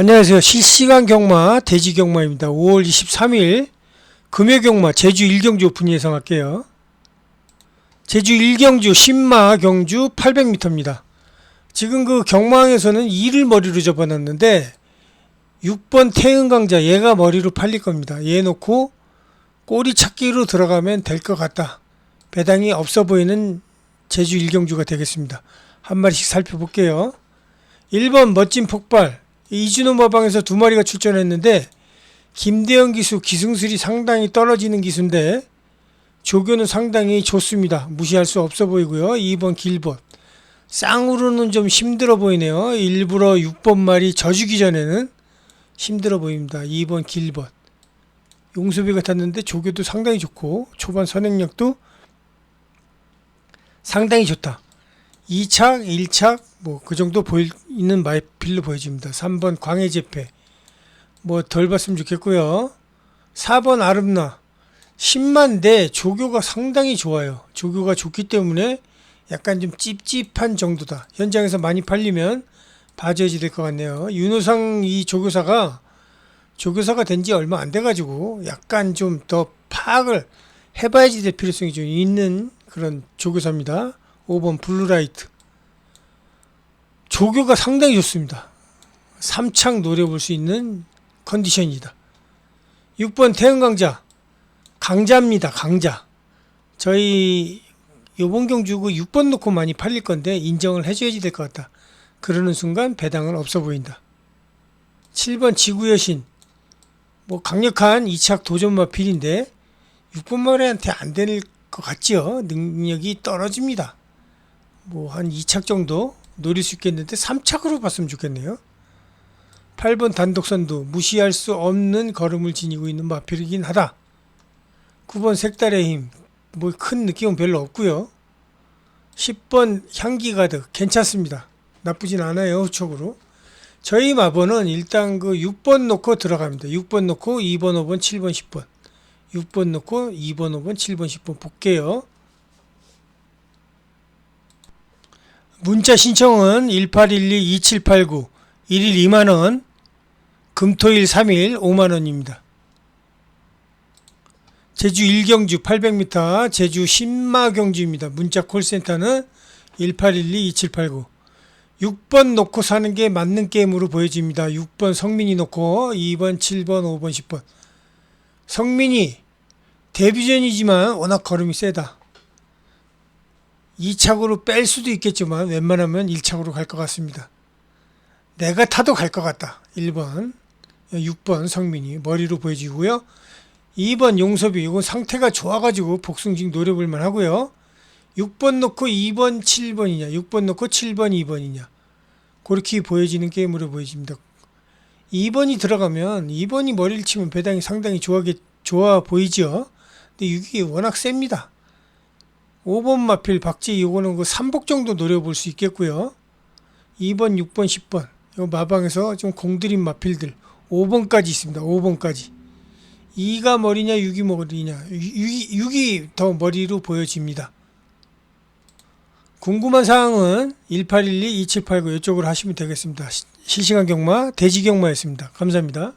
안녕하세요. 실시간 경마 대지 경마입니다. 5월 23일 금요 경마 제주 일경주 오픈 예상할게요. 제주 일경주 신마 경주 800m입니다. 지금 그 경마항에서는 2를 머리로 접어놨는데 6번 태은강자 얘가 머리로 팔릴 겁니다. 얘 놓고 꼬리 찾기로 들어가면 될 것 같다. 배당이 없어 보이는 제주 일경주가 되겠습니다. 한 마리씩 살펴볼게요. 1번 멋진 폭발 이준호 마방에서 두 마리가 출전했는데 김대현 기수 기승술이 상당히 떨어지는 기수인데 조교는 상당히 좋습니다. 무시할 수 없어 보이고요. 2번 길벗 쌍으로는 좀 힘들어 보이네요. 일부러 6번 말이 져주기 전에는 힘들어 보입니다. 2번 길벗 용수비 같았는데 조교도 상당히 좋고 초반 선행력도 상당히 좋다. 2착, 1착 뭐그 정도 보이는 마필로 보여집니다. 3번 광해제패 뭐 덜 봤으면 좋겠고요. 4번 아름나 10만 대 조교가 상당히 좋아요. 조교가 좋기 때문에 약간 좀 찝찝한 정도다. 현장에서 많이 팔리면 봐줘야지 될 것 같네요. 윤호상 이 조교사가 조교사가 된 지 얼마 안 돼가지고 약간 좀 더 파악을 해봐야지 될 필요성이 좀 있는 그런 조교사입니다. 5번 블루라이트. 조교가 상당히 좋습니다. 3창 노려볼 수 있는 컨디션이다. 6번 태은강자. 강자입니다. 강자. 저희 요번 경주고 6번 놓고 많이 팔릴 건데 인정을 해줘야지 될 것 같다. 그러는 순간 배당은 없어 보인다. 7번 지구여신. 뭐 강력한 2착 도전 마 필인데 6번 마리한테 안 될 것 같지요. 능력이 떨어집니다. 뭐 한 2착 정도 노릴 수 있겠는데 3착으로 봤으면 좋겠네요. 8번 단독선두 무시할 수 없는 걸음을 지니고 있는 마필이긴 하다. 9번 색달의 힘 뭐 큰 느낌은 별로 없고요. 10번 향기 가득 괜찮습니다. 나쁘진 않아요. 후촉으로. 저희 마번은 일단 그 6번 놓고 들어갑니다. 6번 놓고 2번, 5번, 7번, 10번. 6번 놓고 2번, 5번, 7번, 10번 볼게요. 문자 신청은 1812-2789 1일 2만원 금토일 3일 5만원입니다. 제주 일경주 800m 제주 신마경주입니다. 문자 콜센터는 1812-2789 6번 놓고 사는 게 맞는 게임으로 보여집니다. 6번 성민이 놓고 2번, 7번, 5번, 10번 성민이 데뷔전이지만 워낙 걸음이 세다. 2착으로 뺄 수도 있겠지만 웬만하면 1착으로 갈 것 같습니다. 내가 타도 갈 것 같다. 1번, 6번 성민이 머리로 보여지고요. 2번 용섭이 이건 상태가 좋아가지고 복승직 노려볼만 하고요. 6번 놓고 2번 7번이냐 6번 놓고 7번 2번이냐 그렇게 보여지는 게임으로 보여집니다. 2번이 들어가면 2번이 머리를 치면 배당이 상당히 좋아게, 좋아 보이죠. 근데 6이 워낙 셉니다. 5번 마필 박지 이거는 그 3복 정도 노려볼 수 있겠고요. 2번, 6번, 10번 이 마방에서 좀 공들인 마필들 5번까지 있습니다. 5번까지 2가 머리냐 6이 머리냐 6이, 6이 더 머리로 보여집니다. 궁금한 사항은 1812-2789 이쪽으로 하시면 되겠습니다. 시- 실시간 경마 대지 경마였습니다. 감사합니다.